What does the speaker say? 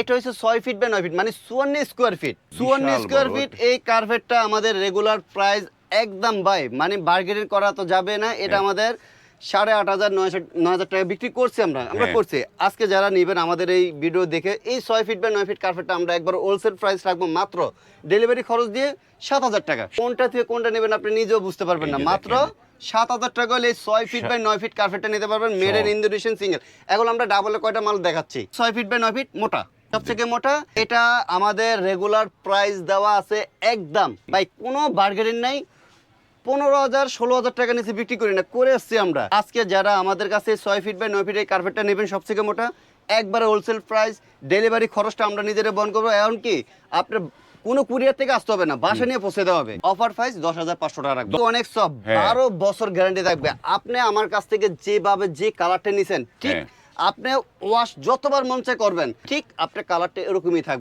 এটা হচ্ছে ছয় ফিট বাই নয় ফিট মানে চুয়ান্ন স্কোয়ার ফিট চুয়ান্ন স্কোয়ার ফিট এই কার্পেটটা আমাদের রেগুলার প্রাইস একদম বাই মানে বার্গেনিং করা তো যাবে না এটা হ্যাঁ। আমাদের সাড়ে আট হাজার নয় হাজার টাকা বিক্রি করছি আমরা আমরা হ্যাঁ। করছি। আজকে যারা নেবেন আমাদের এই ভিডিও দেখে এই ছয় ফিট বাই নয় ফিট কার্পেটটা আমরা একবার হোলসেল প্রাইস রাখব মাত্র ডেলিভারি খরচ দিয়ে সাত হাজার টাকা। কোনটা থেকে কোনটা নেবেন আপনি নিজেও বুঝতে পারবেন না। মাত্র সাত হাজার টাকা হলে ছয় ফিট বাই নয় ফিট কার্পেটটা নিতে পারবেন মেড ইন ইন্দোনেশিয়ান সিঙ্গেল এখন আমরা ডাবলে কয়টা মাল দেখাচ্ছি? ছয় ফিট বাই নয় ফিট মোটা। সব থেকে মোটা এটা আমাদের রেগুলার প্রাইস দেওয়া আছে একদম। ভাই কোনো বার্গেনিং নাই। পনেরো হাজার ষোলো হাজার টাকা নিচে বিক্রি করি না করে এসছি আমরা। আজকে যারা আমাদের কাছে ছয় ফিট বাই নয় ফিট এই কার্পেটটা নেবেন সব থেকে মোটা একবারে হোলসেল প্রাইস ডেলিভারি খরচটা আমরা নিজেরা বহন করব। এমনকি আপনার কোনো কুরিয়ার থেকে আসতে হবে না বাসা নিয়ে পৌঁছে দেওয়া হবে। অফার প্রাইস দশ হাজার পাঁচশো টাকা রাখব। অনেক সব হ্যাঁ। বারো বছর গ্যারান্টি থাকবে। আপনি আমার কাছ থেকে যেভাবে যে কালারটা নিছেন ঠিক হ্যাঁ। আপনি ওয়াশ যতবার মন করবেন ঠিক আপনার কালারটা এরকমই থাকবে।